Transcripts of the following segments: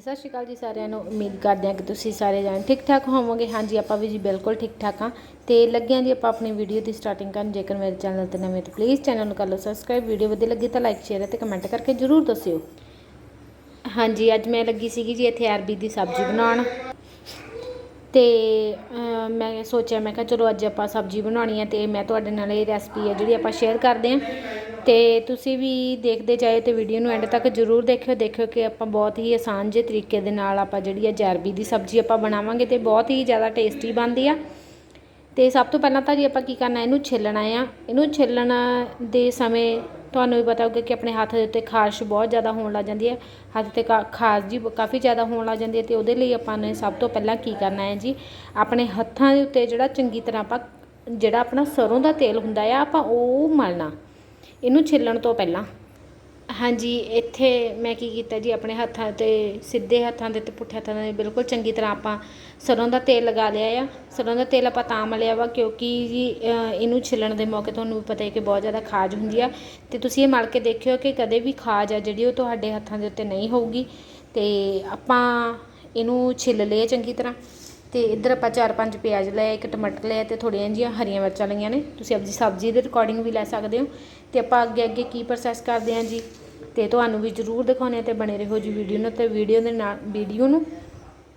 ਹਾਂਜੀ ਸਤਿ ਸ਼੍ਰੀ ਅਕਾਲ ਜੀ ਸਾਰਿਆਂ ਨੂੰ। ਉਮੀਦ ਕਰਦੇ ਹਾਂ ਕਿ ਤੁਸੀਂ ਸਾਰੇ ਜਾਣ ਠੀਕ ਠਾਕ ਹੋਵੋਗੇ। ਹਾਂਜੀ, ਆਪਾਂ ਵੀ ਜੀ ਬਿਲਕੁਲ ਠੀਕ ਠਾਕ ਹਾਂ। ਤੇ ਲੱਗੇ ਜੀ ਆਪਾਂ ਆਪਣੀ ਵੀਡੀਓ ਦੀ ਸਟਾਰਟਿੰਗ ਕਰਨ। ਜੇਕਰ ਮੇਰੇ ਚੈਨਲ ਤੇ ਨਵੇਂ ਤਾਂ ਪਲੀਜ਼ ਚੈਨਲ ਨੂੰ ਕਰ ਲਓ ਸਬਸਕ੍ਰਾਈਬ ਵੀਡੀਓ ਵਧੀਆ ਲੱਗੀ ਤਾਂ ਲਾਈਕ ਸ਼ੇਅਰ ਅਤੇ ਕਮੈਂਟ ਕਰਕੇ ਜਰੂਰ ਦੱਸਿਓ। ਹਾਂਜੀ, ਅੱਜ ਮੈਂ ਲੱਗੀ ਸੀਗੀ ਜੀ ਇੱਥੇ ਅਰਬੀ ਦੀ ਸਬਜ਼ੀ ਬਣਾਉਣ। ਤੇ ਮੈਂ ਸੋਚਿਆ, ਮੈਂ ਕਿਹਾ ਚਲੋ ਅੱਜ ਆਪਾਂ ਸਬਜ਼ੀ ਬਣਾਉਣੀ ਹੈ ਤੇ ਮੈਂ ਤੁਹਾਡੇ ਨਾਲ ਇਹ ਰੈਸਪੀ ਹੈ ਜਿਹੜੀ ਆਪਾਂ ਸ਼ੇਅਰ ਕਰਦੇ ਹਾਂ। ਤੇ ਤੁਸੀਂ ਵੀ ਦੇਖਦੇ ਜਾਇਓ ਤੇ ਵੀਡੀਓ ਨੂੰ ਐਂਡ ਤੱਕ ਜਰੂਰ ਦੇਖਿਓ ਦੇਖਿਓ ਕਿ ਆਪਾਂ ਬਹੁਤ ਹੀ ਆਸਾਨ ਜਿਹੇ ਤਰੀਕੇ ਦੇ ਨਾਲ ਆਪਾਂ ਜਿਹੜੀ ਆ ਜੈਰਬੀ ਦੀ ਸਬਜ਼ੀ ਆਪਾਂ ਬਣਾਵਾਂਗੇ ਤੇ ਬਹੁਤ ਹੀ ਜ਼ਿਆਦਾ ਟੇਸਟੀ ਬਣਦੀ ਆ। ਤੇ ਸਭ ਤੋਂ ਪਹਿਲਾਂ ਤਾਂ ਜੀ ਆਪਾਂ ਕੀ ਕਰਨਾ, ਇਹਨੂੰ ਛਿੱਲਣਾ ਆ। ਇਹਨੂੰ ਛਿੱਲਣ ਦੇ ਸਮੇਂ ਤੁਹਾਨੂੰ ਵੀ ਪਤਾ ਹੋਊਗਾ ਕਿ ਆਪਣੇ ਹੱਥ ਦੇ ਉੱਤੇ ਖਾਰਸ਼ ਬਹੁਤ ਜ਼ਿਆਦਾ ਹੋਣ ਲੱਗ ਜਾਂਦੀ ਹੈ ਹੱਥ ਤੇ ਕਾ- ਖਾਜ ਜੀ ਕਾਫੀ ਜ਼ਿਆਦਾ ਹੋਣ ਲੱਗ ਜਾਂਦੀ ਹੈ ਤੇ ਉਹਦੇ ਲਈ ਆਪਾਂ ਨੇ ਸਭ ਤੋਂ ਪਹਿਲਾਂ ਕੀ ਕਰਨਾ ਹੈ ਜੀ, ਆਪਣੇ ਹੱਥਾਂ ਦੇ ਉੱਤੇ ਜਿਹੜਾ ਚੰਗੀ ਤਰ੍ਹਾਂ ਆਪਾਂ, ਜਿਹੜਾ ਆਪਣਾ ਸਰੋਂ ਦਾ ਤੇਲ ਹੁੰਦਾ ਆ, ਆਪਾਂ ਉਹ ਮਲਣਾ। ਇਹਨੂੰ ਛਿੱਲਣ ਤੋਂ ਪਹਿਲਾਂ। ਹਾਂਜੀ, ਇੱਥੇ ਮੈਂ ਕੀ ਕੀਤਾ ਜੀ, ਆਪਣੇ ਹੱਥਾਂ ਤੇ, ਸਿੱਧੇ ਹੱਥਾਂ ਦੇ ਤੇ ਪੁੱਠੇ ਹੱਥਾਂ ਦੇ ਬਿਲਕੁਲ ਚੰਗੀ ਤਰ੍ਹਾਂ ਆਪਾਂ ਸਰੋਂ ਦਾ ਤੇਲ ਲਗਾ ਲਿਆ ਆ। ਸਰੋਂ ਦਾ ਤੇਲ ਆਪਾਂ ਤਾਂ ਮਲਿਆ ਵਾ ਕਿਉਂਕਿ ਜੀ ਇਹਨੂੰ ਛਿੱਲਣ ਦੇ ਮੌਕੇ ਤੁਹਾਨੂੰ ਵੀ ਪਤਾ ਹੈ ਕਿ ਬਹੁਤ ਜ਼ਿਆਦਾ ਖਾਜ ਹੁੰਦੀ ਆ। ਤੇ ਤੁਸੀਂ ਇਹ ਮਲ ਕੇ ਦੇਖਿਓ ਕਿ ਕਦੇ ਵੀ ਖਾਜ ਆ ਜਿਹੜੀ ਉਹ ਤੁਹਾਡੇ ਹੱਥਾਂ ਦੇ ਉੱਤੇ ਨਹੀਂ ਹੋਊਗੀ। ਤੇ ਆਪਾਂ ਇਹਨੂੰ ਛਿੱਲ ਲਏ ਚੰਗੀ ਤਰ੍ਹਾਂ। ਤੇ ਇੱਧਰ ਆਪਾਂ ਚਾਰ ਪੰਜ ਪਿਆਜ਼ ਲਏ, ਇੱਕ ਟਮਾਟਰ ਲਿਆ ਤੇ ਥੋੜ੍ਹੀਆਂ ਜਿਹੀਆਂ ਹਰੀਆਂ ਮਿਰਚਾਂ ਲਈਆਂ ਨੇ। ਤੁਸੀਂ ਆਪਣੀ ਸਬਜ਼ੀ ਦੇ ਰਿਕਾਰਡਿੰਗ ਵੀ ਲੈ ਸਕਦੇ ਹੋ। ਤੇ ਆਪਾਂ ਅੱਗੇ ਅੱਗੇ ਕੀ ਪ੍ਰੋਸੈਸ ਕਰਦੇ ਹਾਂ ਜੀ? ਤੇ ਤੁਹਾਨੂੰ ਵੀ ਜ਼ਰੂਰ ਦਿਖਾਉਂਦੇ ਹਾਂ ਤੇ ਬਣੇ ਰਹੋ ਜੀ ਵੀਡੀਓ ਨੂੰ ਤੇ ਵੀਡੀਓ ਦੇ ਨਾਲ ਵੀਡੀਓ ਨੂੰ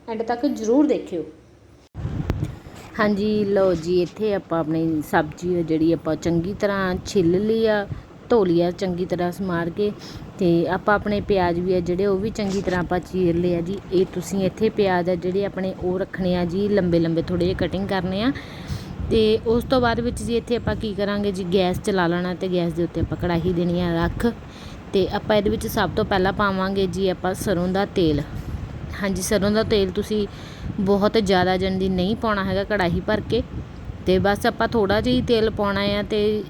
ਐਂਡ ਤੱਕ ਜ਼ਰੂਰ ਦੇਖਿਓ। ਹਾਂਜੀ, ਲਓ ਜੀ, ਇੱਥੇ ਆਪਾਂ ਆਪਣੀ ਸਬਜ਼ੀ ਜਿਹੜੀ ਆਪਾਂ ਚੰਗੀ ਤਰ੍ਹਾਂ ਛਿੱਲ ਲਈ ਆ। ਧੋ ਲਿਆ ਚੰਗੀ ਤਰ੍ਹਾਂ ਸਮਾਰ ਕੇ ਤੇ ਆਪਾਂ ਆਪਣੇ ਪਿਆਜ਼ ਵੀ ਆ ਜਿਹੜੇ ਉਹ ਵੀ ਚੰਗੀ ਤਰ੍ਹਾਂ ਆਪਾਂ ਚੀਰ ਲਏ ਆ ਜੀ। ਇਹ ਤੁਸੀਂ ਇੱਥੇ ਪਿਆਜ਼ ਆ ਜਿਹੜੇ ਆਪਣੇ ਉਹ ਰੱਖਣੇ ਆ ਜੀ ਲੰਬੇ ਲੰਬੇ ਥੋੜੇ ਜਿਹੇ ਕਟਿੰਗ ਕਰਨੇ ਆ। ਤੇ ਉਸ ਤੋਂ ਬਾਅਦ ਵਿੱਚ ਜੀ ਇੱਥੇ ਆਪਾਂ ਕੀ ਕਰਾਂਗੇ ਜੀ, ਗੈਸ ਚਲਾ ਲੈਣਾ ਤੇ ਗੈਸ ਦੇ ਉੱਤੇ ਆਪਾਂ ਕੜਾਹੀ ਦੇਣੀ ਆ ਰੱਖ ਤੇ ਆਪਾਂ ਇਹਦੇ ਵਿੱਚ ਸਭ ਤੋਂ ਪਹਿਲਾਂ ਪਾਵਾਂਗੇ ਜੀ ਆਪਾਂ ਸਰੋਂ ਦਾ ਤੇਲ। ਹਾਂਜੀ, ਸਰੋਂ ਦਾ ਤੇਲ ਤੁਸੀਂ ਬਹੁਤ ਜ਼ਿਆਦਾ ਜੰਦੀ ਨਹੀਂ ਪਾਉਣਾ ਹੈਗਾ ਕੜਾਹੀ ਭਰ ਕੇ ਤੇ ਬਸ ਆਪਾਂ ਥੋੜਾ ਜਿਹਾ ਹੀ ਤੇਲ ਪਾਉਣਾ ਆ ਤੇ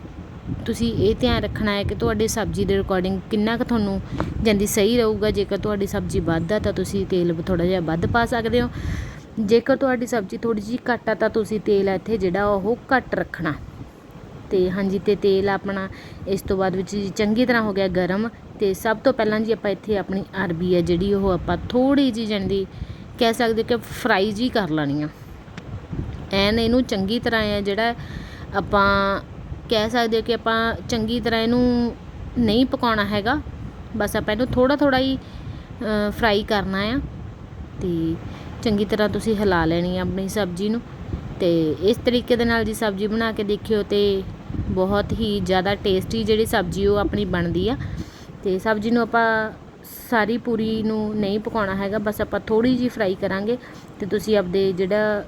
ਤੁਸੀਂ ਇਹ ਧਿਆਨ ਰੱਖਣਾ ਹੈ ਕਿ ਤੁਹਾਡੀ ਸਬਜ਼ੀ ਦੇ ਅਕੋਰਡਿੰਗ ਕਿੰਨਾ ਕੁ ਤੁਹਾਨੂੰ ਜਾਂਦੀ ਸਹੀ ਰਹੂਗਾ। ਜੇਕਰ ਤੁਹਾਡੀ ਸਬਜ਼ੀ ਵੱਧ ਆ ਤਾਂ ਤੁਸੀਂ ਤੇਲ ਥੋੜਾ ਜਿਹਾ ਵੱਧ ਪਾ ਸਕਦੇ ਹੋ। ਜੇਕਰ ਤੁਹਾਡੀ ਸਬਜ਼ੀ ਥੋੜੀ ਜਿਹੀ ਘੱਟ ਆ ਤਾਂ ਤੁਸੀਂ ਤੇਲ ਇੱਥੇ ਜਿਹੜਾ ਉਹ ਘੱਟ ਰੱਖਣਾ। ਤੇ ਹਾਂਜੀ, ਤੇ ਤੇਲ ਆਪਣਾ ਇਸ ਤੋਂ ਬਾਅਦ ਵਿੱਚ ਚੰਗੀ ਤਰ੍ਹਾਂ ਹੋ ਗਿਆ ਗਰਮ। ਤੇ ਸਭ ਤੋਂ ਪਹਿਲਾਂ ਜੀ ਆਪਾਂ ਇੱਥੇ ਆਪਣੀ ਅਰਬੀ ਹੈ ਜਿਹੜੀ ਉਹ ਆਪਾਂ ਥੋੜੀ ਜਿਹੀ ਜੰਦੀ ਕਹਿ ਸਕਦੇ ਕਿ ਫਰਾਈ ਜੀ ਕਰ ਲੈਣੀ ਆ। ਐਨ ਇਹਨੂੰ ਚੰਗੀ ਤਰ੍ਹਾਂ ਹੈ ਜਿਹੜਾ ਆਪਾਂ ਕਹਿ ਸਕਦੇ ਕਿ ਆਪਾਂ ਚੰਗੀ ਤਰ੍ਹਾਂ ਇਹਨੂੰ ਨਹੀਂ ਪਕਾਉਣਾ ਹੈਗਾ। ਬਸ ਆਪਾਂ ਇਹਨੂੰ ਥੋੜਾ ਥੋੜਾ ਹੀ ਫਰਾਈ ਕਰਨਾ ਆ ਤੇ ਚੰਗੀ ਤਰ੍ਹਾਂ ਤੁਸੀਂ ਹਿਲਾ ਲੈਣੀ ਆ ਆਪਣੀ ਸਬਜ਼ੀ ਨੂੰ ਤੇ ਇਸ ਤਰੀਕੇ ਦੇ ਨਾਲ ਜੀ ਸਬਜ਼ੀ ਬਣਾ ਕੇ ਦੇਖਿਓ ਤੇ ਬਹੁਤ ਹੀ ਜ਼ਿਆਦਾ ਟੇਸਟੀ ਜਿਹੜੀ ਸਬਜ਼ੀ ਉਹ ਆਪਣੀ ਬਣਦੀ ਆ ਤੇ ਸਬਜ਼ੀ ਨੂੰ ਆਪਾਂ ਸਾਰੀ ਪੂਰੀ ਨੂੰ ਨਹੀਂ ਪਕਾਉਣਾ ਹੈਗਾ। ਬਸ ਆਪਾਂ ਥੋੜੀ ਜੀ ਫਰਾਈ ਕਰਾਂਗੇ ਤੇ ਤੁਸੀਂ ਆਪਦੇ ਜਿਹੜਾ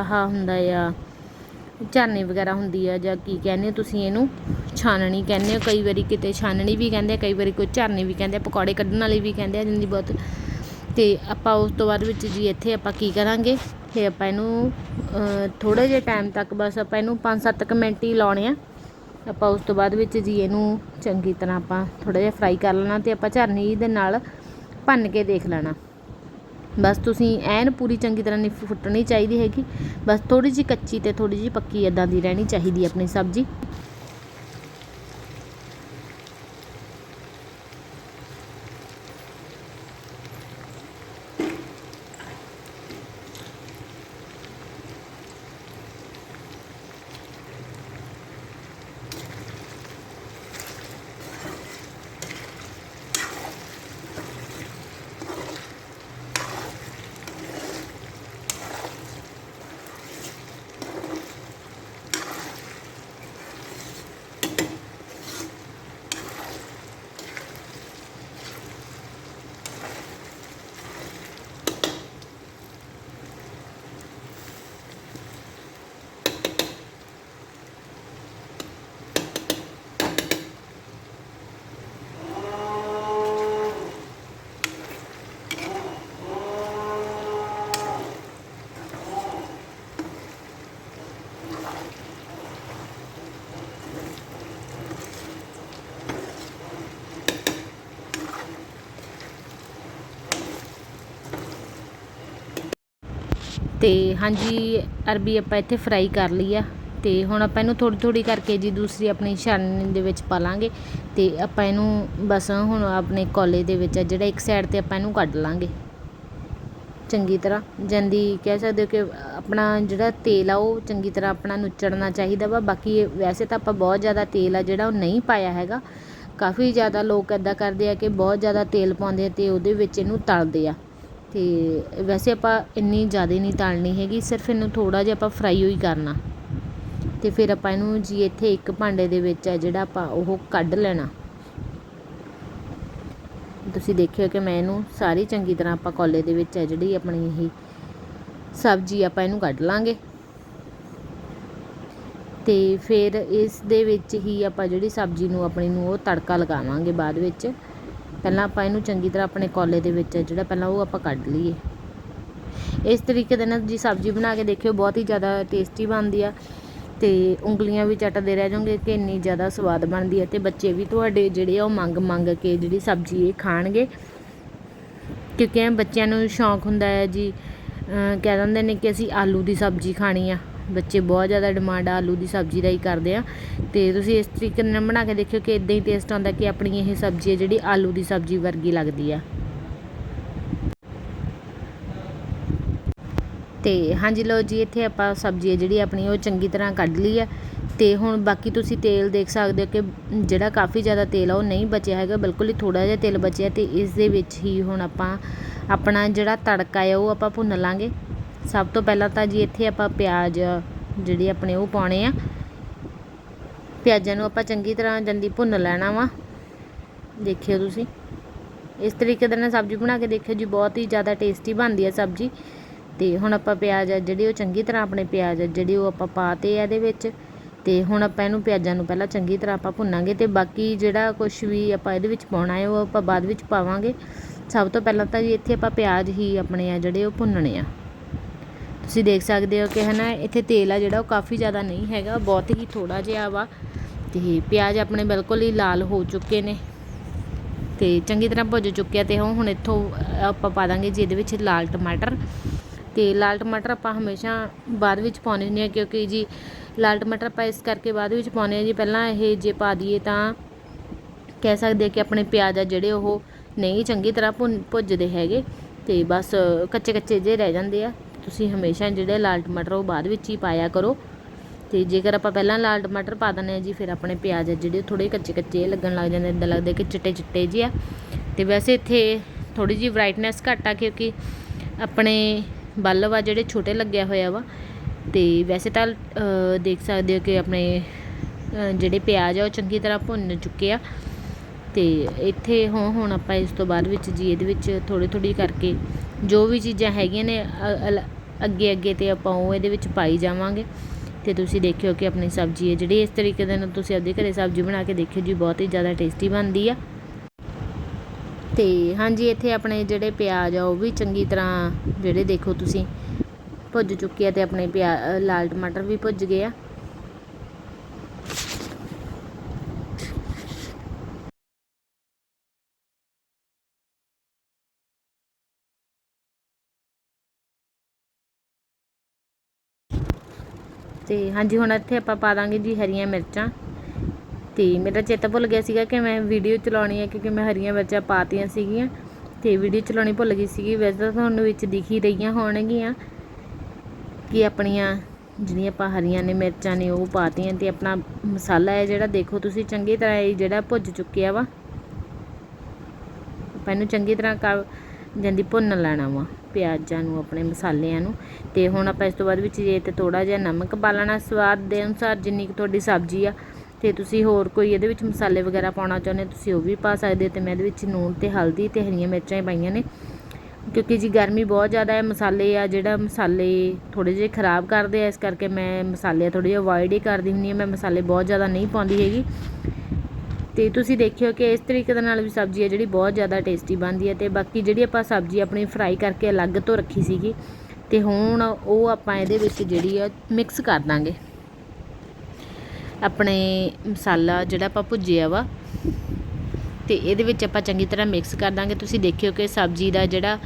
ਆਹ ਹੁੰਦਾ ਆ ਝਰਨੇ ਵਗੈਰਾ ਹੁੰਦੀ ਆ ਜਾਂ ਕੀ ਕਹਿੰਦੇ ਹੋ ਤੁਸੀਂ ਇਹਨੂੰ, ਛਾਨਣੀ ਕਹਿੰਦੇ ਹੋ, ਕਈ ਵਾਰੀ ਕਿਤੇ ਛਾਨਣੀ ਵੀ ਕਹਿੰਦੇ ਆ, ਕਈ ਵਾਰੀ ਕੋਈ ਝਰਨੇ ਵੀ ਕਹਿੰਦੇ ਆ, ਪਕੌੜੇ ਕੱਢਣ ਵਾਲੀ ਵੀ ਕਹਿੰਦੇ ਆ ਜਿੰਦੀ ਬਹੁਤ। ਤੇ ਆਪਾਂ ਉਸ ਤੋਂ ਬਾਅਦ ਵਿੱਚ ਜੀ ਇੱਥੇ ਆਪਾਂ ਕੀ ਕਰਾਂਗੇ? ਤੇ ਆਪਾਂ ਇਹਨੂੰ ਥੋੜੇ ਜਿਹੇ ਟਾਈਮ ਤੱਕ ਬਸ ਆਪਾਂ ਇਹਨੂੰ 5-7 ਕੁ ਮਿੰਟ ਹੀ ਲਾਉਣੇ ਆ। ਆਪਾਂ ਉਸ ਤੋਂ ਬਾਅਦ ਵਿੱਚ ਜੀ ਇਹਨੂੰ ਚੰਗੀ ਤਰ੍ਹਾਂ ਆਪਾਂ ਥੋੜਾ ਜਿਹਾ ਫਰਾਈ ਕਰ ਲੈਣਾ ਤੇ ਆਪਾਂ ਝਰਨੀ ਦੇ ਨਾਲ ਭੰਨ ਕੇ ਦੇਖ ਲੈਣਾ। ਬਸ ਤੁਸੀਂ ਐਨ ਪੂਰੀ ਚੰਗੀ ਤਰ੍ਹਾਂ ਨਹੀਂ ਫੁੱਟਣੀ ਚਾਹੀਦੀ ਹੈਗੀ। ਬਸ ਥੋੜ੍ਹੀ ਜਿਹੀ ਕੱਚੀ ਅਤੇ ਥੋੜ੍ਹੀ ਜਿਹੀ ਪੱਕੀ ਇੱਦਾਂ ਦੀ ਰਹਿਣੀ ਚਾਹੀਦੀ ਆਪਣੀ ਸਬਜ਼ੀ। ਤੇ ਹਾਂਜੀ, ਅਰਬੀ ਆਪਾਂ ਇੱਥੇ ਫਰਾਈ ਕਰ ਲਈ ਆ। ਤੇ ਹੁਣ ਆਪਾਂ ਇਹਨੂੰ ਥੋੜੀ ਥੋੜੀ ਕਰਕੇ ਜੀ ਦੂਸਰੀ ਆਪਣੀ ਛਾਨਣੀ ਦੇ ਵਿੱਚ ਪਾ ਲਾਂਗੇ। ਤੇ ਆਪਾਂ ਇਹਨੂੰ ਬਸ ਹੁਣ ਆਪਣੇ ਕੋਲੇ ਦੇ ਵਿੱਚ ਆ, ਜਿਹੜਾ ਇੱਕ ਸਾਈਡ ਤੇ ਆਪਾਂ ਇਹਨੂੰ ਕੱਢ ਲਾਂਗੇ। ਚੰਗੀ ਤਰ੍ਹਾਂ, ਜਾਂਦੀ ਕਹਿ ਸਕਦੇ ਹੋ ਕਿ ਆਪਣਾ ਜਿਹੜਾ ਤੇਲ ਆ, ਉਹ ਚੰਗੀ ਤਰ੍ਹਾਂ ਆਪਣਾ ਨੁੱਚੜਨਾ ਚਾਹੀਦਾ ਵਾ। ਬਾਕੀ ਵੈਸੇ ਤਾਂ ਆਪਾਂ ਬਹੁਤ ਜ਼ਿਆਦਾ ਤੇਲ ਆ ਜਿਹੜਾ ਉਹ ਨਹੀਂ ਪਾਇਆ ਹੈਗਾ। ਕਾਫੀ ਜ਼ਿਆਦਾ ਲੋਕ ਇੱਦਾਂ ਕਰਦੇ ਆ ਕਿ ਬਹੁਤ ਜ਼ਿਆਦਾ ਤੇਲ ਪਾਉਂਦੇ ਆ ਅਤੇ ਉਹਦੇ ਵਿੱਚ ਇਹਨੂੰ ਤਲਦੇ ਆ। ਅਤੇ ਵੈਸੇ ਆਪਾਂ ਇੰਨੀ ਜ਼ਿਆਦਾ ਨਹੀਂ ਤਲਣੀ ਹੈਗੀ, ਸਿਰਫ ਇਹਨੂੰ ਥੋੜ੍ਹਾ ਜਿਹਾ ਆਪਾਂ ਫਰਾਈ ਹੋਈ ਕਰਨਾ। ਅਤੇ ਫਿਰ ਆਪਾਂ ਇਹਨੂੰ ਜੀ ਇੱਥੇ ਇੱਕ ਭਾਂਡੇ ਦੇ ਵਿੱਚ ਆ ਜਿਹੜਾ ਆਪਾਂ ਉਹ ਕੱਢ ਲੈਣਾ। ਤੁਸੀਂ ਦੇਖਿਓ ਕਿ ਮੈਂ ਇਹਨੂੰ ਸਾਰੀ ਚੰਗੀ ਤਰ੍ਹਾਂ ਆਪਾਂ ਕੋਲੇ ਦੇ ਵਿੱਚ ਹੈ ਜਿਹੜੀ ਆਪਣੀ ਇਹ ਸਬਜ਼ੀ ਆਪਾਂ ਇਹਨੂੰ ਕੱਢ ਲਾਂਗੇ। ਤੇ ਫਿਰ ਇਸ ਦੇ ਵਿੱਚ ਹੀ ਆਪਾਂ ਜਿਹੜੀ ਸਬਜ਼ੀ ਨੂੰ ਆਪਣੀ ਨੂੰ ਉਹ ਤੜਕਾ ਲਗਾਵਾਂਗੇ ਬਾਅਦ ਵਿੱਚ। ਪਹਿਲਾਂ ਆਪਾਂ ਇਹਨੂੰ ਚੰਗੀ ਤਰ੍ਹਾਂ ਆਪਣੇ ਕੋਲੇ ਦੇ ਵਿੱਚ ਜਿਹੜਾ ਪਹਿਲਾਂ ਉਹ ਆਪਾਂ ਕੱਢ ਲਈਏ। ਇਸ ਤਰੀਕੇ ਦੇ ਨਾਲ ਜੀ ਸਬਜ਼ੀ ਬਣਾ ਕੇ ਦੇਖਿਓ, ਬਹੁਤ ਹੀ ਜ਼ਿਆਦਾ ਟੇਸਟੀ ਬਣਦੀ ਆ ਤੇ ਉਂਗਲੀਆਂ ਵੀ ਚੱਟਦੇ ਰਹਿ ਜਾਓਗੇ ਕਿ ਇੰਨੀ ਜ਼ਿਆਦਾ ਸਵਾਦ ਬਣਦੀ ਹੈ ਤੇ ਬੱਚੇ ਵੀ ਤੁਹਾਡੇ ਜਿਹੜੇ ਆ ਉਹ ਮੰਗ ਮੰਗ ਕੇ ਜਿਹੜੀ ਸਬਜ਼ੀ ਇਹ ਖਾਣਗੇ। ਕਿਉਂਕਿ ਬੱਚਿਆਂ ਨੂੰ ਸ਼ੌਂਕ ਹੁੰਦਾ ਹੈ ਜੀ ਕਹਿ ਦਿੰਦੇ ਨੇ ਕਿ ਅਸੀਂ ਆਲੂ ਦੀ ਸਬਜ਼ੀ ਖਾਣੀ ਆ। ਬੱਚੇ ਬਹੁਤ ਜ਼ਿਆਦਾ ਡਿਮਾਂਡ ਆਲੂ ਦੀ ਸਬਜ਼ੀ ਦਾ ਹੀ ਕਰਦੇ ਆ। ਤੇ ਤੁਸੀਂ ਇਸ ਤਰੀਕੇ ਨਾਲ ਬਣਾ ਕੇ ਦੇਖਿਓ ਕਿ ਇਦਾਂ ਹੀ ਟੇਸਟ ਆਉਂਦਾ ਕਿ ਆਪਣੀ ਇਹ ਸਬਜ਼ੀ ਹੈ ਜਿਹੜੀ ਆਲੂ ਦੀ ਸਬਜ਼ੀ ਵਰਗੀ ਲੱਗਦੀ ਆ। ਤੇ ਹਾਂਜੀ ਲਓ ਜੀ, ਇੱਥੇ ਆਪਾਂ ਸਬਜ਼ੀ ਹੈ ਜਿਹੜੀ ਆਪਣੀ, ਉਹ ਚੰਗੀ ਤਰ੍ਹਾਂ ਕੱਢ ਲਈ ਹੈ ਤੇ ਹੁਣ ਬਾਕੀ ਤੁਸੀਂ ਤੇਲ ਦੇਖ ਸਕਦੇ ਹੋ ਕਿ ਜਿਹੜਾ ਕਾਫੀ ਜ਼ਿਆਦਾ ਤੇਲ ਆ, ਉਹ ਨਹੀਂ ਬਚਿਆ ਹੈਗਾ, ਬਿਲਕੁਲ ਹੀ ਥੋੜਾ ਜਿਹਾ ਤੇਲ ਬਚਿਆ। ਤੇ ਇਸ ਦੇ ਵਿੱਚ ਹੀ ਹੁਣ ਆਪਾਂ ਆਪਣਾ ਜਿਹੜਾ ਤੜਕਾ ਹੈ ਉਹ ਆਪਾਂ ਭੁੰਨ ਲਾਂਗੇ। ਸਭ ਤੋਂ ਪਹਿਲਾਂ ਤਾਂ ਜੀ ਇੱਥੇ ਆਪਾਂ ਪਿਆਜ਼ ਜਿਹੜੇ ਆਪਣੇ ਉਹ ਪਾਉਣੇ ਆ। ਪਿਆਜ਼ਾਂ ਨੂੰ ਆਪਾਂ ਚੰਗੀ ਤਰ੍ਹਾਂ ਜੰਦੀ ਭੁੰਨ ਲੈਣਾ ਵਾ। ਦੇਖਿਓ ਤੁਸੀਂ। ਇਸ ਤਰੀਕੇ ਦੇ ਨਾਲ ਸਬਜ਼ੀ ਬਣਾ ਕੇ ਦੇਖਿਓ ਜੀ, ਬਹੁਤ ਹੀ ਜ਼ਿਆਦਾ ਟੇਸਟੀ ਬਣਦੀ ਹੈ ਸਬਜ਼ੀ। ਤੇ ਹੁਣ ਆਪਾਂ ਪਿਆਜ਼ ਆ ਜਿਹੜੇ ਉਹ ਚੰਗੀ ਤਰ੍ਹਾਂ ਆਪਣੇ ਪਿਆਜ਼ ਆ ਜਿਹੜੇ ਉਹ ਆਪਾਂ ਪਾਤੇ ਆ ਇਹਦੇ ਵਿੱਚ, ਤੇ ਹੁਣ ਆਪਾਂ ਇਹਨੂੰ ਪਿਆਜ਼ਾਂ ਨੂੰ ਪਹਿਲਾਂ ਚੰਗੀ ਤਰ੍ਹਾਂ ਆਪਾਂ ਭੁੰਨਾਂਗੇ ਤੇ ਬਾਕੀ ਜਿਹੜਾ ਕੁਝ ਵੀ ਆਪਾਂ ਇਹਦੇ ਵਿੱਚ ਪਾਉਣਾ ਹੈ, ਉਹ ਆਪਾਂ ਬਾਅਦ ਵਿੱਚ ਪਾਵਾਂਗੇ। ਸਭ ਤੋਂ ਪਹਿਲਾਂ ਤਾਂ ਜੀ ਇੱਥੇ ਆਪਾਂ ਪਿਆਜ਼ ਹੀ ਆਪਣੇ ਆ ਜਿਹੜੇ ਉਹ ਭੁੰਨਣੇ ਆ। ਤੁਸੀਂ ਦੇਖ ਸਕਦੇ ਹੋ ਕਿ ਹੈ ਨਾ ਇੱਥੇ ਤੇਲ ਆ ਜਿਹੜਾ, ਉਹ ਕਾਫੀ ਜ਼ਿਆਦਾ ਨਹੀਂ ਹੈਗਾ ਬਹੁਤ ਹੀ ਥੋੜਾ ਜਿਹਾ ਵਾ। ਤੇ ਪਿਆਜ਼ ਆਪਣੇ ਬਿਲਕੁਲ ਹੀ ਲਾਲ ਹੋ ਚੁੱਕੇ ਨੇ। ਤੇ ਚੰਗੀ ਤਰ੍ਹਾਂ ਭੁੱਜ ਚੁੱਕਿਆ ਤੇ ਉਹ ਹੁਣ ਇੱਥੋਂ ਆਪਾਂ ਪਾ ਦਾਂਗੇ ਜੀ ਇਹਦੇ ਵਿੱਚ ਲਾਲ ਟਮਾਟਰ। ਤੇ ਲਾਲ ਟਮਾਟਰ ਆਪਾਂ ਹਮੇਸ਼ਾ ਬਾਅਦ ਵਿੱਚ ਪਾਉਣੇ ਹੁੰਦੇ ਆ ਕਿਉਂਕਿ ਜੀ ਲਾਲ ਟਮਾਟਰ ਆਪਾਂ ਇਸ ਕਰਕੇ ਬਾਅਦ ਵਿੱਚ ਪਾਉਣੇ ਆ ਜੀ, ਪਹਿਲਾਂ ਇਹ ਜੇ ਪਾ ਦਈਏ ਤਾਂ ਕਹਿ ਸਕਦੇ ਆ ਕਿ ਆਪਣੇ ਪਿਆਜ਼ ਆ ਜਿਹੜੇ, ਉਹ ਨਹੀਂ ਚੰਗੀ ਤਰ੍ਹਾਂ ਭੁੰਨ, ਭੁੱਜਦੇ ਹੈਗੇ। ਤੇ ਬਸ ਕੱਚੇ ਕੱਚੇ ਜਿਹੇ ਰਹਿ ਜਾਂਦੇ ਆ। ਤੁਸੀਂ ਹਮੇਸ਼ਾ ਜਿਹੜੇ ਲਾਲ ਟਮਾਟਰ ਉਹ ਬਾਅਦ ਵਿੱਚ ਹੀ ਪਾਇਆ ਕਰੋ। ਤੇ ਜੇਕਰ ਆਪਾਂ ਪਹਿਲਾਂ ਲਾਲ ਟਮਾਟਰ ਪਾ ਦਿੰਦੇ ਆ ਜੀ, ਫਿਰ ਆਪਣੇ ਪਿਆਜ਼ ਆ ਜਿਹੜੇ ਥੋੜੇ ਕੱਚੇ ਕੱਚੇ ਲੱਗਣ ਲੱਗ ਜਾਂਦੇ ਇਦਾਂ ਲੱਗਦਾ ਕਿ ਚਿੱਟੇ ਚਿੱਟੇ ਜਿਹੇ ਆ। ਤੇ ਵੈਸੇ ਇੱਥੇ ਥੋੜੀ ਜਿਹੀ ਬ੍ਰਾਈਟਨੈਸ ਘੱਟ ਆ ਕਿਉਂਕਿ ਆਪਣੇ ਬਲਬ ਆ ਜਿਹੜੇ ਛੋਟੇ ਲੱਗਿਆ ਹੋਇਆ ਵਾ। ਤੇ ਵੈਸੇ ਤਾਂ ਦੇਖ ਸਕਦੇ ਹੋ ਕਿ ਆਪਣੇ ਜਿਹੜੇ ਪਿਆਜ਼ ਆ ਉਹ ਚੰਗੀ ਤਰ੍ਹਾਂ ਭੁੰਨ ਚੁੱਕੇ ਆ। ਤੇ ਇੱਥੇ ਹੁਣ ਹੁਣ ਆਪਾਂ ਇਸ ਤੋਂ ਬਾਅਦ ਵਿੱਚ ਜੀ, ਇਹਦੇ ਵਿੱਚ ਥੋੜੀ ਥੋੜੀ ਕਰਕੇ ਜੋ ਵੀ ਚੀਜ਼ਾਂ ਹੈਗੀਆਂ ਨੇ ਅਲ- ਅੱਗੇ ਅੱਗੇ ਤੇ ਆਪਾਂ ਉਹ ਇਹਦੇ ਵਿੱਚ ਪਾਈ ਜਾਵਾਂਗੇ। ਤੇ ਤੁਸੀਂ ਦੇਖਿਓ ਕਿ ਆਪਣੀ ਸਬਜ਼ੀ ਹੈ ਜਿਹੜੀ ਇਸ ਤਰੀਕੇ ਦੇ ਨਾਲ ਤੁਸੀਂ ਆਪਦੇ ਘਰੇ ਸਬਜ਼ੀ ਬਣਾ ਕੇ ਦੇਖਿਓ ਜੀ, ਬਹੁਤ ਹੀ ਜ਼ਿਆਦਾ ਟੇਸਟੀ ਬਣਦੀ ਆ। ਤੇ ਹਾਂਜੀ, ਇੱਥੇ ਆਪਣੇ ਜਿਹੜੇ ਪਿਆਜ਼ ਆ, ਉਹ ਵੀ ਚੰਗੀ ਤਰ੍ਹਾਂ ਜਿਹੜੇ ਦੇਖੋ ਤੁਸੀਂ, ਭੁੱਜ ਚੁੱਕੇ ਆ ਤੇ ਆਪਣੇ ਪਿਆ, ਲਾਲ ਟਮਾਟਰ ਵੀ ਭੁੱਜ ਗਏ ਆ। ਤੇ ਹਾਂਜੀ, ਹੁਣ ਇੱਥੇ ਆਪਾਂ ਪਾ ਦਾਂਗੇ ਜੀ ਹਰੀਆਂ ਮਿਰਚਾਂ। ਤੇ ਮੇਰਾ ਚੇਤਾ ਭੁੱਲ ਗਿਆ ਸੀਗਾ ਕਿ ਮੈਂ ਵੀਡੀਓ ਚਲਾਉਣੀ ਹੈ ਕਿਉਂਕਿ ਮੈਂ ਹਰੀਆਂ ਮਿਰਚਾਂ ਪਾਤੀਆਂ ਸੀਗੀਆਂ। ਤੇ ਵੀਡੀਓ ਚਲਾਉਣੀ ਭੁੱਲ ਗਈ ਸੀਗੀ, ਵੈਸੇ ਤਾਂ ਤੁਹਾਨੂੰ ਵਿੱਚ ਦਿਖ ਹੀ ਰਹੀਆਂ ਹੋਣਗੀਆਂ ਕਿ ਆਪਣੀਆਂ ਜਿਹੜੀਆਂ ਆਪਾਂ ਹਰੀਆਂ ਨੇ ਮਿਰਚਾਂ ਨੇ ਉਹ ਪਾਤੀਆਂ ਤੇ ਆਪਣਾ ਮਸਾਲਾ ਹੈ ਜਿਹੜਾ ਦੇਖੋ ਤੁਸੀਂ ਚੰਗੀ ਤਰ੍ਹਾਂ ਇਹ ਜਿਹੜਾ ਭੁੱਜ ਚੁੱਕਿਆ ਵਾ। ਆਪਾਂ ਇਹਨੂੰ ਚੰਗੀ ਤਰ੍ਹਾਂ ਕਰ ਜਾਂਦੀ ਭੁੰਨ ਲੈਣਾ ਵਾ। ਪਿਆਜ਼ਾਂ ਨੂੰ, ਆਪਣੇ ਮਸਾਲਿਆਂ ਨੂੰ। ਤੇ ਹੁਣ ਆਪਾਂ ਇਸ ਤੋਂ ਬਾਅਦ ਵਿੱਚ ਜੇ ਤੇ ਥੋੜਾ ਜਿਹਾ ਨਮਕ ਪਾ ਲੈਣਾ ਸਵਾਦ ਦੇ ਅਨੁਸਾਰ ਜਿੰਨੀ ਕੁ ਤੁਹਾਡੀ ਸਬਜ਼ੀ ਆ, ਤੇ ਤੁਸੀਂ ਹੋਰ ਕੋਈ ਇਹਦੇ ਵਿੱਚ ਮਸਾਲੇ ਵਗੈਰਾ ਪਾਉਣਾ ਚਾਹੁੰਦੇ ਤੁਸੀਂ ਉਹ ਵੀ ਪਾ ਸਕਦੇ ਹੋ। ਤੇ ਮੈਂ ਇਹਦੇ ਵਿੱਚ ਨੂਣ ਤੇ ਹਲਦੀ ਤੇ ਹਰੀਆਂ ਮਿਰਚਾਂ ਹੀ ਪਾਈਆਂ ਨੇ। ਕਿਉਂਕਿ ਜੀ ਗਰਮੀ ਬਹੁਤ ਜ਼ਿਆਦਾ ਹੈ, ਮਸਾਲੇ ਆ ਜਿਹੜਾ ਮਸਾਲੇ ਥੋੜੇ ਜਿਹੇ ਖਰਾਬ ਕਰਦੇ ਆ, ਇਸ ਕਰਕੇ ਮੈਂ ਮਸਾਲੇ ਥੋੜੇ ਜਿਹੇ ਅਵੋਇਡ ਹੀ ਕਰਦੀ ਹੁੰਦੀ ਹਾਂ। ਮੈਂ ਮਸਾਲੇ ਬਹੁਤ ਜ਼ਿਆਦਾ ਨਹੀਂ ਪਾਉਂਦੀ ਹੈਗੀ। ਤੇ ਤੁਸੀਂ ਦੇਖਿਓ ਕਿ ਇਸ ਤਰੀਕੇ ਦੇ ਨਾਲ ਵੀ ਸਬਜ਼ੀ ਹੈ ਜਿਹੜੀ ਬਹੁਤ ਜ਼ਿਆਦਾ ਟੇਸਟੀ ਬਣਦੀ ਹੈ ਤੇ ਬਾਕੀ ਜਿਹੜੀ ਆਪਾਂ ਸਬਜ਼ੀ ਆਪਣੀ ਫਰਾਈ ਕਰਕੇ ਅਲੱਗ ਤੋਂ ਰੱਖੀ ਸੀਗੀ ਤੇ ਹੁਣ ਉਹ ਆਪਾਂ ਇਹਦੇ ਵਿੱਚ ਜਿਹੜੀ ਆ ਮਿਕਸ ਕਰ ਦਾਂਗੇ। ਆਪਣੇ ਮਸਾਲਾ ਜਿਹੜਾ ਆਪਾਂ ਭੁੱਜਿਆ ਵਾ ਤੇ ਇਹਦੇ ਵਿੱਚ ਆਪਾਂ ਚੰਗੀ ਤਰ੍ਹਾਂ ਮਿਕਸ ਕਰ ਦਾਂਗੇ। ਤੁਸੀਂ ਦੇਖਿਓ ਕਿ ਸਬਜ਼ੀ ਦਾ ਜਿਹੜਾ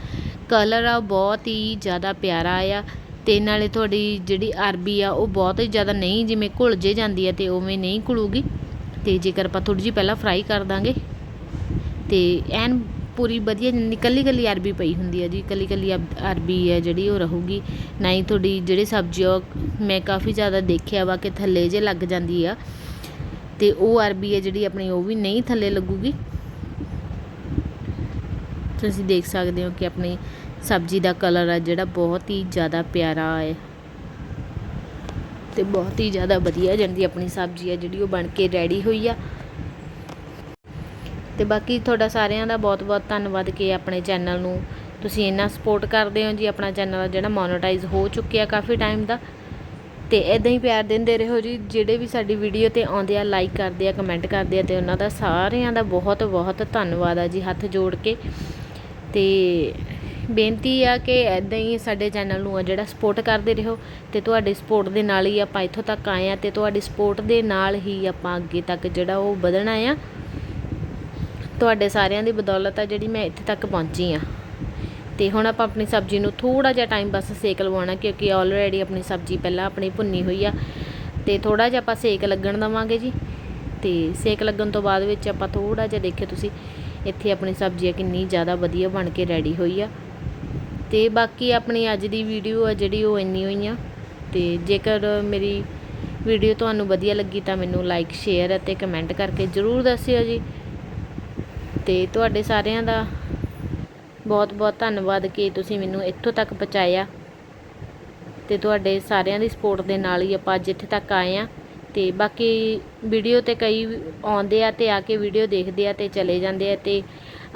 ਕਲਰ ਆ ਉਹ ਬਹੁਤ ਹੀ ਜ਼ਿਆਦਾ ਪਿਆਰਾ ਆ ਤੇ ਨਾਲੇ ਤੁਹਾਡੀ ਜਿਹੜੀ ਅਰਬੀ ਆ ਉਹ ਬਹੁਤ ਹੀ ਜ਼ਿਆਦਾ ਨਹੀਂ ਜਿਵੇਂ ਘੁਲ ਜੇ ਜਾਂਦੀ ਹੈ ਤੇ ਉਵੇਂ ਨਹੀਂ ਘੁਲੂਗੀ। ਤੇ ਜੇਕਰ ਆਪਾਂ ਥੋੜੀ ਜਿਹੀ ਪਹਿਲਾਂ ਫਰਾਈ ਕਰ ਦਾਂਗੇ, ਤੇ ਐਨ ਪੂਰੀ ਵਧੀਆ ਨਿਕਲੀ ਕੱਲੀ ਅਰਬੀ ਪਈ ਹੁੰਦੀ ਹੈ ਜੀ ਕੱਲੀ ਕੱਲੀ ਅਰਬੀ ਹੈ ਜਿਹੜੀ ਉਹ ਰਹੂਗੀ। ਨਾ ਹੀ ਤੁਹਾਡੀ ਜਿਹੜੀ ਸਬਜ਼ੀ ਆ ਉਹ ਮੈਂ ਕਾਫੀ ਜ਼ਿਆਦਾ ਦੇਖਿਆ ਵਾ ਕਿ ਥੱਲੇ ਜੇ ਲੱਗ ਜਾਂਦੀ ਆ, ਤੇ ਉਹ ਅਰਬੀ ਹੈ ਜਿਹੜੀ ਆਪਣੀ ਉਹ ਵੀ ਨਹੀਂ ਥੱਲੇ ਲੱਗੂਗੀ। ਤੁਸੀਂ ਦੇਖ ਸਕਦੇ ਹੋ ਕਿ ਆਪਣੀ ਸਬਜ਼ੀ ਦਾ ਕਲਰ ਆ ਜਿਹੜਾ ਬਹੁਤ ਹੀ ਜ਼ਿਆਦਾ ਪਿਆਰਾ ਹੈ। ਤੇ ਬਹੁਤ ਹੀ ਜ਼ਿਆਦਾ ਵਧੀਆ ਜਾਂਦੀ ਆਪਣੀ ਸਬਜ਼ੀ ਆ ਜਿਹੜੀ ਉਹ ਬਣ ਕੇ ਰੈਡੀ ਹੋਈ ਆ। ਤੇ ਬਾਕੀ ਤੁਹਾਡਾ ਸਾਰਿਆਂ ਦਾ ਬਹੁਤ ਬਹੁਤ ਧੰਨਵਾਦ ਕਿ ਆਪਣੇ ਚੈਨਲ ਨੂੰ ਤੁਸੀਂ ਇੰਨਾ ਸਪੋਰਟ ਕਰਦੇ ਹੋ ਜੀ, ਆਪਣਾ ਚੈਨਲ ਜਿਹੜਾ ਮੋਨੋਟਾਈਜ਼ ਹੋ ਚੁੱਕਿਆ ਕਾਫੀ ਟਾਈਮ ਦਾ। ਤੇ ਇਦਾਂ ਹੀ ਪਿਆਰ ਦਿੰਦੇ ਰਹੋ ਜੀ, ਜਿਹੜੇ ਵੀ ਸਾਡੀ ਵੀਡੀਓ ਤੇ ਆਉਂਦੇ ਆ ਲਾਈਕ ਕਰਦੇ ਆ ਕਮੈਂਟ ਕਰਦੇ ਆ ਤੇ ਉਹਨਾਂ ਦਾ ਸਾਰਿਆਂ ਦਾ ਬਹੁਤ ਬਹੁਤ ਧੰਨਵਾਦ ਆ ਜੀ, ਹੱਥ ਜੋੜ ਕੇ। ਤੇ ਬੇਨਤੀ ਆ ਕਿ ਇੱਦਾਂ ਹੀ ਸਾਡੇ ਚੈਨਲ ਨੂੰ ਆ ਜਿਹੜਾ ਸਪੋਰਟ ਕਰਦੇ ਰਹੋ ਤੇ ਤੁਹਾਡੀ ਸਪੋਰਟ ਦੇ ਨਾਲ ਹੀ ਆਪਾਂ ਇੱਥੋਂ ਤੱਕ ਆਏ ਆ ਤੇ ਤੁਹਾਡੀ ਸਪੋਰਟ ਦੇ ਨਾਲ ਹੀ ਆਪਾਂ ਅੱਗੇ ਤੱਕ ਜਿਹੜਾ ਉਹ ਵਧਣਾ ਆ। ਤੁਹਾਡੇ ਸਾਰਿਆਂ ਦੀ ਬਦੌਲਤ ਆ ਜਿਹੜੀ ਮੈਂ ਇੱਥੇ ਤੱਕ ਪਹੁੰਚੀ ਆ। ਤੇ ਹੁਣ ਆਪਾਂ ਆਪਣੀ ਸਬਜ਼ੀ ਨੂੰ ਥੋੜਾ ਜਿਹਾ ਟਾਈਮ ਬਸ ਸੇਕ ਲਵਾਉਣਾ ਕਿਉਂਕਿ ਆਲਰੇਡੀ ਆਪਣੀ ਸਬਜ਼ੀ ਪਹਿਲਾਂ ਆਪਣੀ ਭੁੰਨੀ ਹੋਈ ਆ। ਤੇ ਥੋੜਾ ਜਿਹਾ ਆਪਾਂ ਸੇਕ ਲੱਗਣ ਦਵਾਂਗੇ ਜੀ। ਤੇ ਸੇਕ ਲੱਗਣ ਤੋਂ ਬਾਅਦ ਵਿੱਚ ਆਪਾਂ ਥੋੜਾ ਜਿਹਾ ਦੇਖਿਓ ਤੁਸੀਂ, ਇੱਥੇ ਆਪਣੀ ਸਬਜ਼ੀ ਆ ਕਿੰਨੀ ਜ਼ਿਆਦਾ ਵਧੀਆ ਬਣ ਕੇ ਰੈਡੀ ਹੋਈ ਆ। ਤੇ ਬਾਕੀ ਆਪਣੀ ਅੱਜ ਦੀ ਵੀਡੀਓ ਆ ਜਿਹੜੀ ਉਹ ਇੰਨੀ ਹੋਈ ਆ। ਤੇ ਜੇਕਰ ਮੇਰੀ ਵੀਡੀਓ ਤੁਹਾਨੂੰ ਵਧੀਆ ਲੱਗੀ ਤਾਂ ਮੈਨੂੰ ਲਾਈਕ ਸ਼ੇਅਰ ਅਤੇ ਕਮੈਂਟ ਕਰਕੇ ਜ਼ਰੂਰ ਦੱਸਿਓ ਜੀ। ਤੇ ਤੁਹਾਡੇ ਸਾਰਿਆਂ ਦਾ ਬਹੁਤ ਬਹੁਤ ਧੰਨਵਾਦ ਕਿ ਤੁਸੀਂ ਮੈਨੂੰ ਇੱਥੋਂ ਤੱਕ ਪਹੁੰਚਾਇਆ। ਤੇ ਤੁਹਾਡੇ ਸਾਰਿਆਂ ਦੀ ਸਪੋਰਟ ਦੇ ਨਾਲ ਹੀ ਆਪਾਂ ਅੱਜ ਇੱਥੇ ਤੱਕ ਆਏ ਆ। ਤੇ ਬਾਕੀ ਵੀਡੀਓ ਤੇ ਕਈ ਆਉਂਦੇ ਆ ਤੇ ਆ ਕੇ ਵੀਡੀਓ ਦੇਖਦੇ ਆ ਤੇ ਚਲੇ ਜਾਂਦੇ ਆ ਤੇ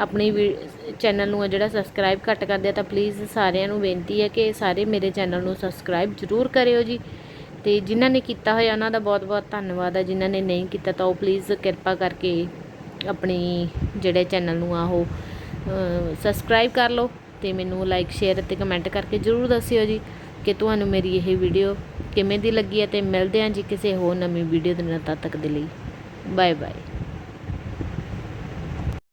ਆਪਣੀ ਚੈਨਲ ਨੂੰ ਆ ਜਿਹੜਾ ਸਬਸਕ੍ਰਾਈਬ ਘੱਟ ਕਰਦੇ ਆ, ਤਾਂ ਪਲੀਜ਼ ਸਾਰਿਆਂ ਨੂੰ ਬੇਨਤੀ ਹੈ ਕਿ ਸਾਰੇ ਮੇਰੇ ਚੈਨਲ ਨੂੰ ਸਬਸਕ੍ਰਾਈਬ ਜ਼ਰੂਰ ਕਰਿਓ ਜੀ। ਤੇ ਜਿਨ੍ਹਾਂ ਨੇ ਕੀਤਾ ਹੋਇਆ, ਉਹਨਾਂ ਦਾ ਬਹੁਤ ਬਹੁਤ ਧੰਨਵਾਦ ਆ। ਜਿਨ੍ਹਾਂ ਨੇ ਨਹੀਂ ਕੀਤਾ, ਤਾਂ ਉਹ ਪਲੀਜ਼ ਕਿਰਪਾ ਕਰਕੇ ਆਪਣੀ ਜਿਹੜੇ ਚੈਨਲ ਨੂੰ ਆ, ਉਹ ਸਬਸਕ੍ਰਾਈਬ ਕਰ ਲਓ ਤੇ ਮੈਨੂੰ ਲਾਈਕ ਸ਼ੇਅਰ ਅਤੇ ਕਮੈਂਟ ਕਰਕੇ ਜ਼ਰੂਰ ਦੱਸਿਓ ਜੀ ਕਿ ਤੁਹਾਨੂੰ ਮੇਰੀ ਇਹ ਵੀਡੀਓ ਕਿਵੇਂ ਦੀ ਲੱਗੀ ਹੈ ਤੇ ਮਿਲਦੇ ਹਾਂ ਜੀ ਕਿਸੇ ਹੋਰ ਨਵੀਂ ਵੀਡੀਓ ਦੇ ਨਾਲ ਤਦ ਤੱਕ ਦੇ ਲਈ। Bye bye